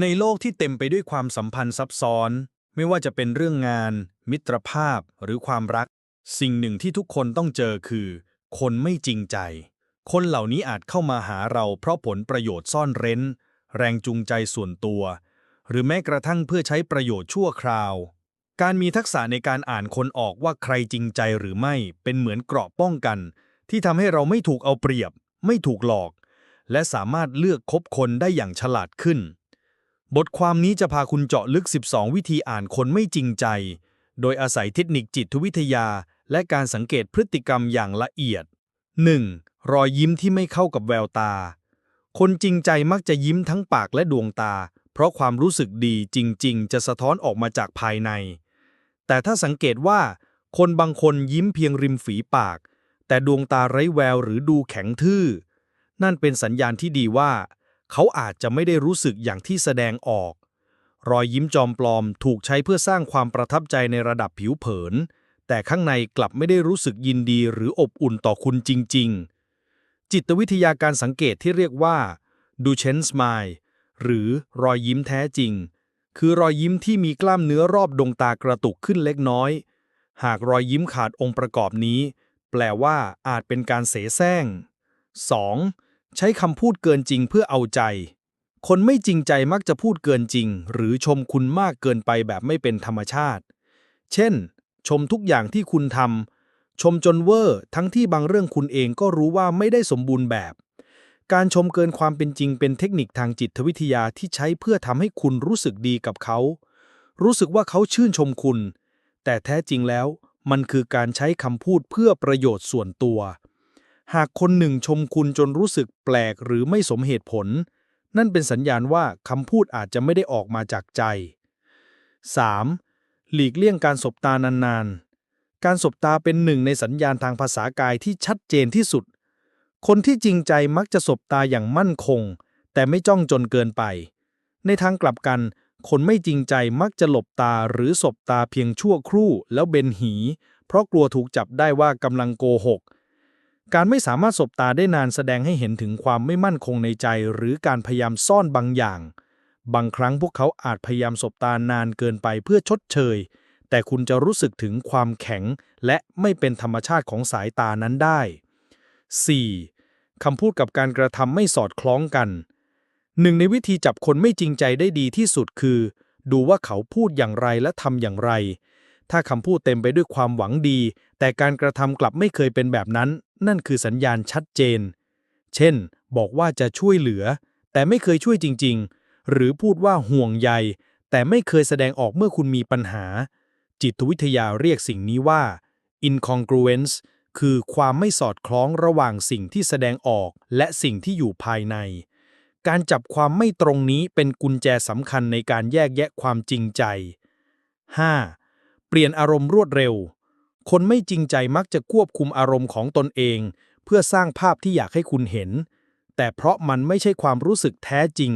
ในโลกที่เต็มไปด้วยความสัมพันธ์ซับซ้อน ไม่ว่าจะเป็นเรื่องงาน มิตรภาพหรือความรัก สิ่งหนึ่งที่ทุกคนต้องเจอคือ คนไม่จริงใจ คนเหล่านี้อาจเข้ามาหาเราเพราะผลประโยชน์ซ่อนเร้น แรงจูงใจส่วนตัว หรือแม้กระทั่งเพื่อใช้ประโยชน์ชั่วคราว การมีทักษะในการอ่านคนออกว่าใครจริงใจหรือไม่เป็นเหมือนเกราะป้องกัน ที่ทำให้เราไม่ถูกเอาเปรียบ ไม่ถูกหลอก และสามารถเลือกคบคนได้อย่างฉลาดขึ้น บทความนี้จะพาคุณเจาะลึก 12 วิธีอ่านคนไม่จริงใจ โดยอาศัยเทคนิคจิตวิทยา และการสังเกตพฤติกรรมอย่างละเอียด 1. รอยยิ้มที่ไม่เข้ากับแววตา คนจริงใจมักจะยิ้มทั้งปากและดวงตา เพราะความรู้สึกดีจริง ๆ จะสะท้อนออกมาจากภายใน แต่ถ้าสังเกตว่า คนบางคนยิ้มเพียงริมฝีปาก แต่ดวงตาไร้แววหรือดูแข็งทื่อ นั่นเป็นสัญญาณที่ดีว่า เขาอาจจะไม่ได้รู้สึกอย่างที่แสดงออก รอยยิ้มจอมปลอมถูกใช้เพื่อสร้างความประทับใจในระดับผิวเผิน แต่ข้างในกลับไม่ได้รู้สึกยินดีหรืออบอุ่นต่อคุณจริง ๆ จิตวิทยาการสังเกตที่เรียกว่าดูเชนสมายหรือรอยยิ้มแท้จริง คือรอยยิ้มที่มีกล้ามเนื้อรอบดวงตากระตุกขึ้นเล็กน้อย หากรอยยิ้มขาดองค์ประกอบนี้ แปลว่าอาจเป็นการเสแสร้ง 2. ใช้คำพูดเกินจริงเพื่อเอาใจ คนไม่จริงใจมักจะพูดเกินจริง หรือชมคุณมากเกินไปแบบไม่เป็นธรรมชาติ เช่น ชมทุกอย่างที่คุณทำชมจนเวอร์ ทั้งที่บางเรื่องคุณเองก็รู้ว่าไม่ได้สมบูรณ์แบบ การชมเกินความเป็นจริงเป็นเทคนิคทางจิตวิทยาที่ใช้เพื่อทำให้คุณรู้สึกดีกับเขา รู้สึกว่าเขาชื่นชมคุณ แต่แท้จริงแล้ว มันคือการใช้คำพูดเพื่อประโยชน์ส่วนตัว หากคนหนึ่งชมคุณจนรู้สึกแปลกหรือไม่สมเหตุผล นั่นเป็นสัญญาณว่าคำพูดอาจจะไม่ได้ออกมาจากใจ 3. หลีกเลี่ยงการสบตานานๆ การสบตาเป็นหนึ่งในสัญญาณทางภาษากายที่ชัดเจนที่สุด คนที่จริงใจมักจะสบตาอย่างมั่นคง แต่ไม่จ้องจนเกินไป ในทางกลับกัน คนไม่จริงใจมักจะหลบตาหรือสบตาเพียงชั่วครู่แล้วเบนหี เพราะกลัวถูกจับได้ว่ากำลังโกหก การไม่สามารถสบตาได้นานแสดงให้เห็นถึงความไม่มั่นคงในใจ หรือการพยายามซ่อนบางอย่าง บางครั้งพวกเขาอาจพยายามสบตานานเกินไปเพื่อชดเชย แต่คุณจะรู้สึกถึงความแข็ง และไม่เป็นธรรมชาติของสายตานั้นได้ 4. คำพูดกับการกระทำไม่สอดคล้องกันหนึ่งในวิธีจับคนไม่จริงใจได้ดีที่สุดคือ ดูว่าเขาพูดอย่างไรและทำอย่างไร ถ้าคำพูดเต็มไปด้วยความหวังดี แต่การกระทำกลับไม่เคยเป็นแบบนั้น นั่นคือสัญญาณชัดเจน เช่น บอกว่าจะช่วยเหลือ แต่ไม่เคยช่วยจริง ๆ หรือพูดว่าห่วงใย แต่ไม่เคยแสดงออกเมื่อคุณมีปัญหา จิตวิทยาเรียกสิ่งนี้ว่า incongruence คือความไม่สอดคล้องระหว่างสิ่งที่แสดงออกและสิ่งที่อยู่ภายใน การจับความไม่ตรงนี้เป็นกุญแจสำคัญในการแยกแยะความจริงใจ 5. เปลี่ยนอารมณ์รวดเร็ว คนไม่จริงใจมักจะควบคุมอารมณ์ของตนเอง เพื่อสร้างภาพที่อยากให้คุณเห็น แต่เพราะมันไม่ใช่ความรู้สึกแท้จริง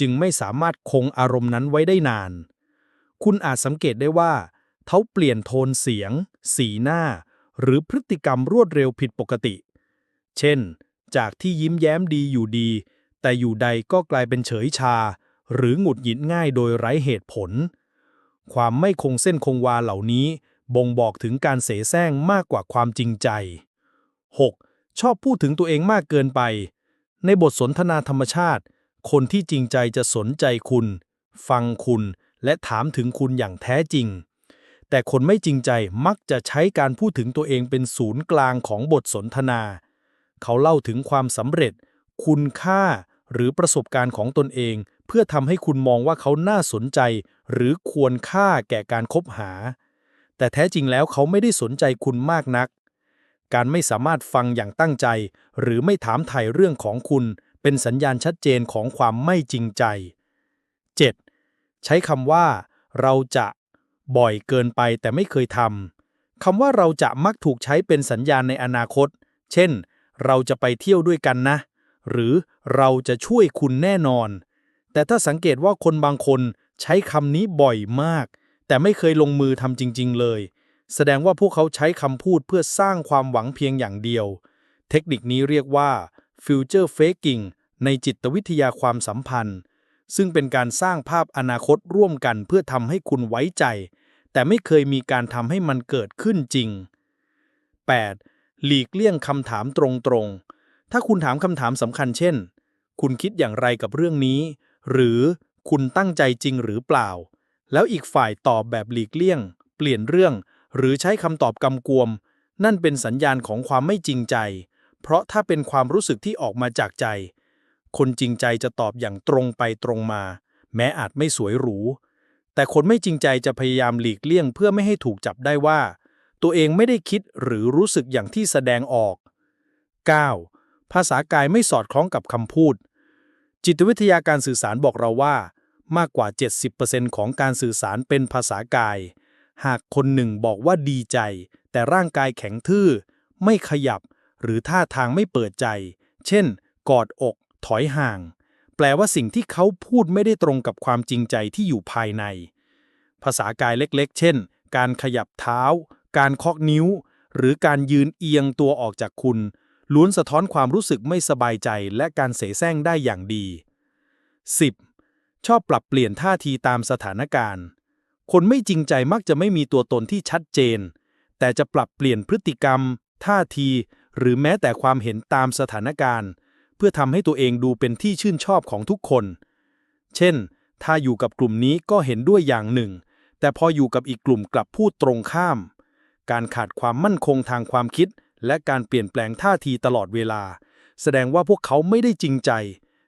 จึงไม่สามารถคงอารมณ์นั้นไว้ได้นาน คุณอาจสังเกตได้ว่า เขาเปลี่ยนโทนเสียง สีหน้า หรือพฤติกรรมรวดเร็วผิดปกติ เช่น จากที่ยิ้มแย้มดีอยู่ดี แต่อยู่ใดก็กลายเป็นเฉยชา หรือหงุดหงิดง่ายโดยไร้เหตุผล ความไม่คงเส้นคงวาเหล่านี้ บ่งบอกถึงการเสแสร้งมากกว่าความจริงใจ 6. ชอบพูดถึงตัวเองมากเกินไป ในบทสนทนาธรรมชาติ คนที่จริงใจจะสนใจคุณ ฟังคุณ และถามถึงคุณอย่างแท้จริง แต่คนไม่จริงใจมักจะใช้การพูดถึงตัวเองเป็นศูนย์กลางของบทสนทนา เขาเล่าถึงความสำเร็จ คุณค่าหรือประสบการณ์ของตนเอง เพื่อทำให้คุณมองว่าเขาน่าสนใจ หรือควรค่าแก่การคบหา แต่แท้จริงแล้วเขาไม่ได้สนใจคุณมากนัก การไม่สามารถฟังอย่างตั้งใจ หรือไม่ถามไถ่เรื่องของคุณ เป็นสัญญาณชัดเจนของความไม่จริงใจ 7. ใช้คำว่า เราจะบ่อยเกินไปแต่ไม่เคยทำคำว่าเราจะมักถูกใช้เป็นสัญญาณในอนาคต เช่น เราจะไปเที่ยวด้วยกันนะ หรือเราจะช่วยคุณแน่นอน แต่ถ้าสังเกตว่าคนบางคน ใช้คำนี้บ่อยมาก แต่ไม่เคยลงมือทำจริง ๆ เลย แสดงว่าพวกเขาใช้คำพูดเพื่อสร้างความหวังเพียงอย่างเดียว เทคนิคนี้เรียกว่า future faking ในจิตวิทยาความสัมพันธ์ ซึ่งเป็นการสร้างภาพอนาคตร่วมกันเพื่อทำให้คุณไว้ใจ แต่ไม่เคยมีการทำให้มันเกิดขึ้นจริง 8. หลีกเลี่ยงคำถามตรงๆ ถ้าคุณถามคำถามสำคัญเช่น คุณคิดอย่างไรกับเรื่องนี้ หรือ คุณตั้งใจจริงหรือเปล่า แล้วอีกฝ่ายตอบแบบหลีกเลี่ยง เปลี่ยนเรื่อง หรือใช้คำตอบกำกวม นั่นเป็นสัญญาณของความไม่จริงใจ เพราะถ้าเป็นความรู้สึกที่ออกมาจากใจ คนจริงใจจะตอบอย่างตรงไปตรงมา แม้อาจไม่สวยหรู แต่คนไม่จริงใจจะพยายามหลีกเลี่ยง เพื่อไม่ให้ถูกจับได้ว่า ตัวเองไม่ได้คิดหรือรู้สึกอย่างที่แสดงออก 9. ภาษากายไม่สอดคล้องกับคำพูด จิตวิทยาการสื่อสารบอกเราว่า มากกว่า 70%ของการสื่อสารเป็นภาษากาย หากคนหนึ่งบอกว่าดีใจ แต่ร่างกายแข็งทื่อ ไม่ขยับ หรือท่าทางไม่เปิดใจ เช่น กอดอก ถอยห่าง แปลว่าสิ่งที่เขาพูดไม่ได้ตรงกับความจริงใจที่อยู่ภายใน ภาษากายเล็กๆ เช่น การขยับเท้า การเคาะนิ้ว หรือการยืนเอียงตัวออกจากคุณล้วนสะท้อนความรู้สึกไม่สบายใจและการเสแสร้งได้อย่างดี 10. ชอบปรับเปลี่ยนท่าทีตามสถานการณ์ คนไม่จริงใจมักจะไม่มีตัวตนที่ชัดเจน แต่จะปรับเปลี่ยนพฤติกรรม ท่าที หรือแม้แต่ความเห็นตามสถานการณ์ เพื่อทำให้ตัวเองดูเป็นที่ชื่นชอบของทุกคน เช่น ถ้าอยู่กับกลุ่มนี้ก็เห็นด้วยอย่างหนึ่ง แต่พออยู่กับอีกกลุ่มกลับพูดตรงข้าม การขาดความมั่นคงทางความคิด และการเปลี่ยนแปลงท่าทีตลอดเวลา แสดงว่าพวกเขาไม่ได้จริงใจ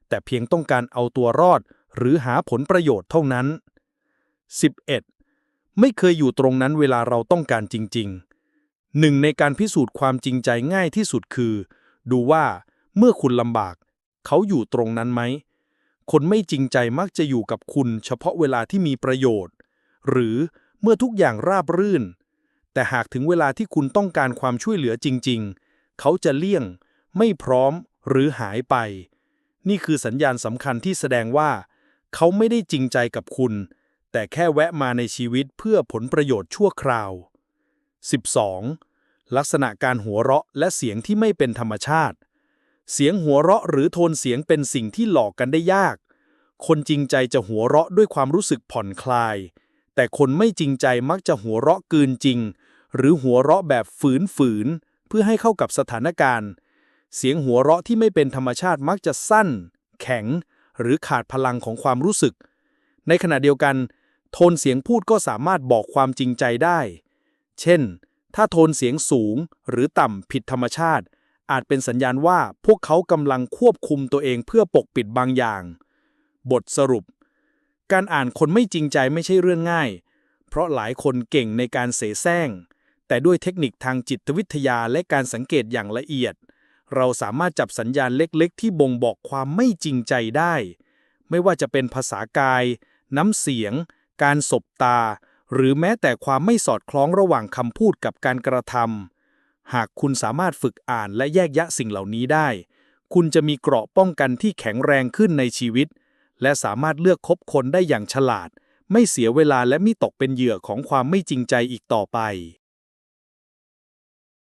แต่เพียงต้องการเอาตัวรอด หรือหาผลประโยชน์เท่านั้น 11. ไม่เคยอยู่ตรงนั้นเวลาเราต้องการจริง ๆ หนึ่งในการพิสูจน์ความจริงใจง่ายที่สุดคือ ดูว่าเมื่อคุณลำบาก เขาอยู่ตรงนั้นไหม คนไม่จริงใจมักจะอยู่กับคุณเฉพาะเวลาที่มีประโยชน์ หรือเมื่อทุกอย่างราบรื่น แต่หากถึงเวลาที่คุณต้องการความช่วยเหลือจริง ๆ เขาจะเลี่ยง ไม่พร้อมหรือหายไป นี่คือสัญญาณสำคัญที่แสดงว่า เขาไม่ได้จริงใจกับคุณ แต่แค่แวะมาในชีวิตเพื่อผลประโยชน์ชั่วคราว 12. ลักษณะการหัวเราะและเสียงที่ไม่เป็นธรรมชาติ เสียงหัวเราะหรือโทนเสียงเป็นสิ่งที่หลอกกันได้ยาก คนจริงใจจะหัวเราะด้วยความรู้สึกผ่อนคลาย แต่คนไม่จริงใจมักจะหัวเราะเกินจริง หรือหัวเราะแบบฝืนๆเพื่อให้เข้ากับสถานการณ์ เสียงหัวเราะที่ไม่เป็นธรรมชาติมักจะสั้น แข็ง หรือขาดพลังของความรู้สึก ในขณะเดียวกัน โทนเสียงพูดก็สามารถบอกความจริงใจได้ เช่น ถ้าโทนเสียงสูงหรือต่ำผิดธรรมชาติ อาจเป็นสัญญาณว่าพวกเขากำลังควบคุมตัวเองเพื่อปกปิดบางอย่าง บทสรุป การอ่านคนไม่จริงใจไม่ใช่เรื่องง่าย เพราะหลายคนเก่งในการเสแสร้งแต่ด้วยเทคนิคทางจิตวิทยาและการสังเกตอย่างละเอียด เราสามารถจับสัญญาณเล็กๆ ที่บ่งบอกความไม่จริงใจได้ ไม่ว่าจะเป็นภาษากาย น้ำเสียง การสบตา หรือแม้แต่ความไม่สอดคล้องระหว่างคำพูดกับการกระทำหากคุณสามารถฝึกอ่านและแยกแยะสิ่งเหล่านี้ได้ คุณจะมีเกราะป้องกันที่แข็งแรงขึ้นในชีวิต และสามารถเลือกคบคนได้อย่างฉลาด ไม่เสียเวลาและไม่ตกเป็นเหยื่อของความไม่จริงใจอีกต่อไป